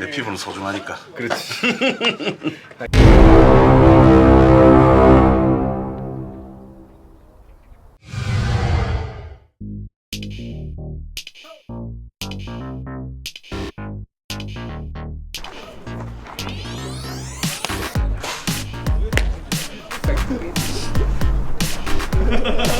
내 피부는 소중하니까. 그렇지.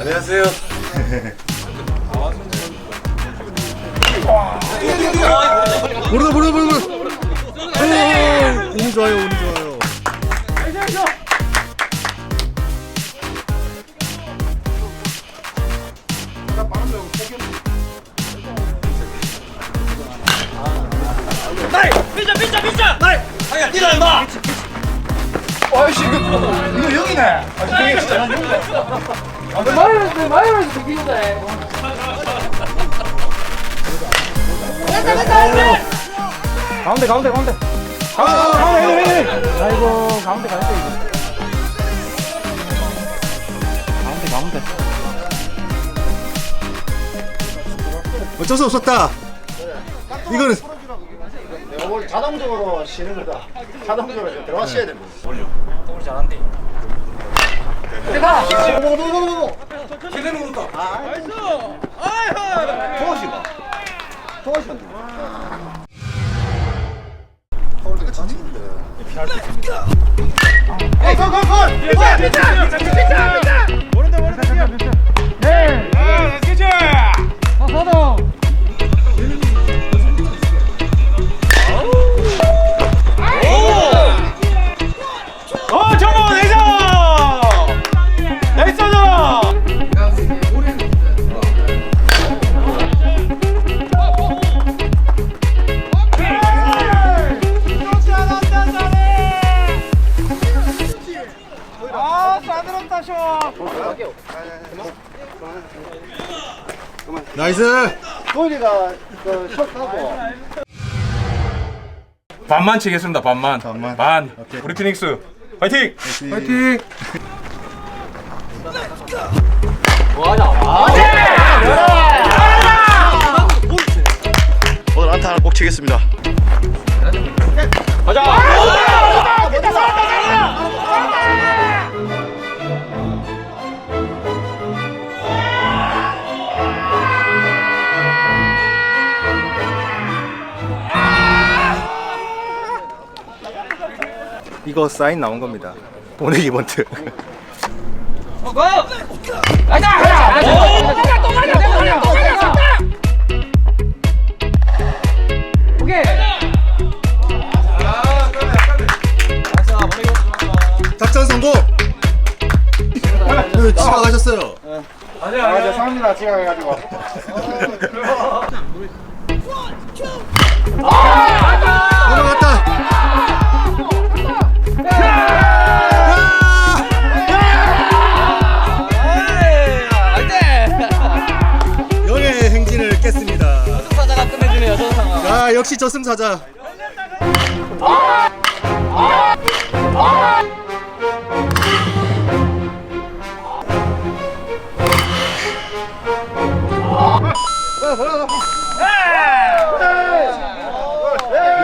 안녕하세요. 모르다 모르다 모르다 오, 운이 좋아요 운이 좋아 요 가운데 가운데 가운데. 가운데 가운데 가운데 아이고 가운데 가운데 이거. 가운데 가운데. 어쩔 수 없었다. 이거는 자동적으로 쉬는 거다. 자동적으로 들어가셔야 됩니다. 어 나이스 그 숏하고 반만 치겠습니다 반만 반만. 반 우리 피닉스 화이팅 파이팅 오늘 안타 하나 꼭 치겠습니다. 이거 사인 나온 겁니다. 보내기 번트. 작전 성공! 오늘 지나가셨어요. 아, 이제 상민아 지각해가지고. 역시 저승사자.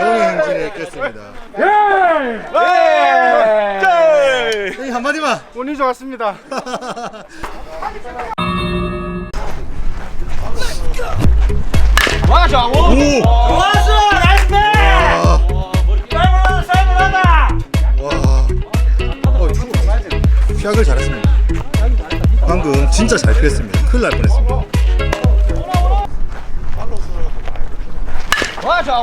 영의 행진을 깼습니다. 형님 한마디만. 운이 좋았습니다. 오. 시작을 잘했습니다. 방금 진짜 잘 피했습니다. 큰일 날 뻔했습니다. 크다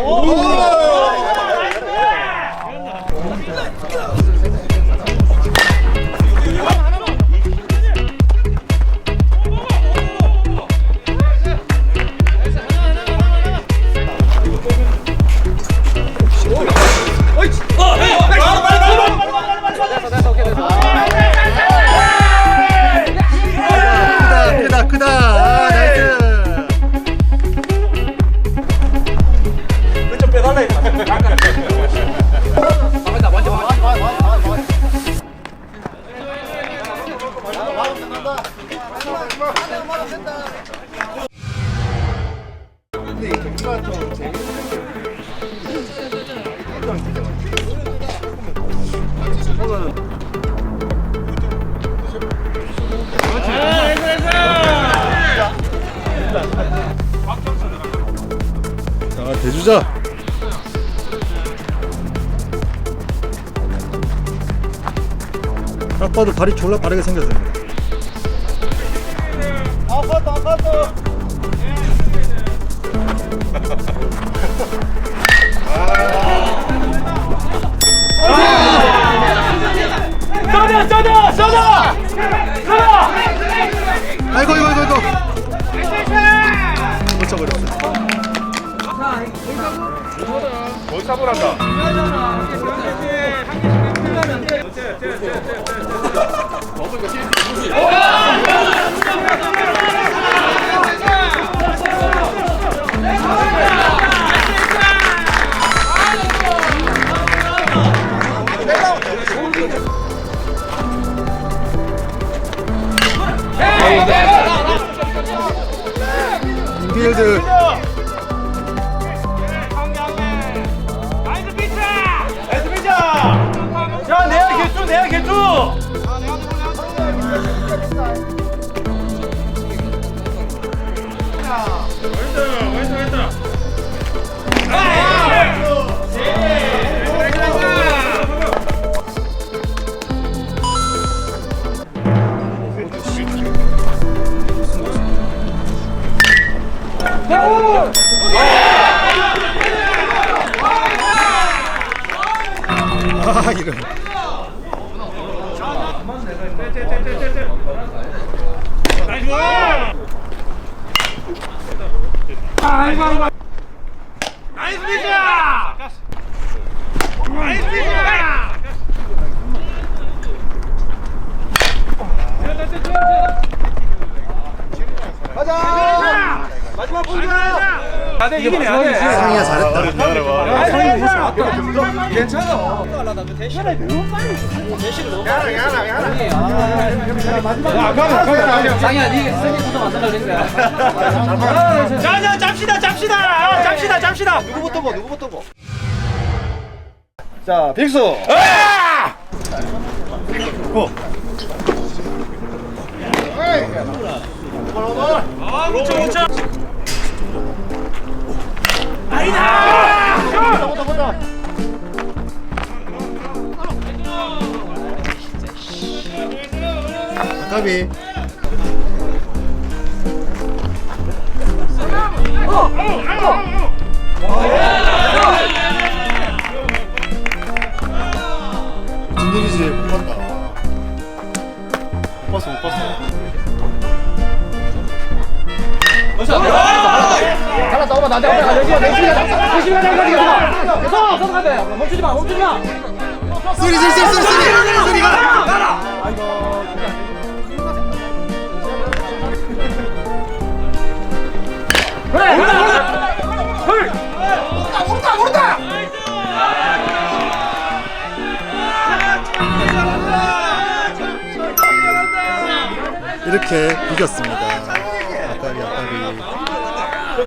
대주자 딱 봐도 발이 졸라 빠르게 생겼습니다 쏘자 쏘자 쏘자! 쏘자 아이고 이거 이거 이거 인필드 나이스 피차 나이스 피차 자 내야 개투 내야 개투 아 이런. 나이스 피차 나이스 피차 가자! 마지막 골이야 아네 이기네 아네 상이야 잘했다. 자자 잡시다 잡시다. 아, 잡시다 잡시다. 누구부터 보 누구부터 보. 자 빅수. 아! 뭉쳐 뭉쳐. 보 자 보자. 까비. 무슨 일이지 못 봤다. 못 봤어 못 봤어. 잘랐 다 오바 나한테 오바 내시가 내시가 내시가 내시가 서! 서 가야 돼 멈추지 마 멈추지 마. 소리 소리 소리 소리 소리. 소리가 그래 헐. 이렇게 이겼습니다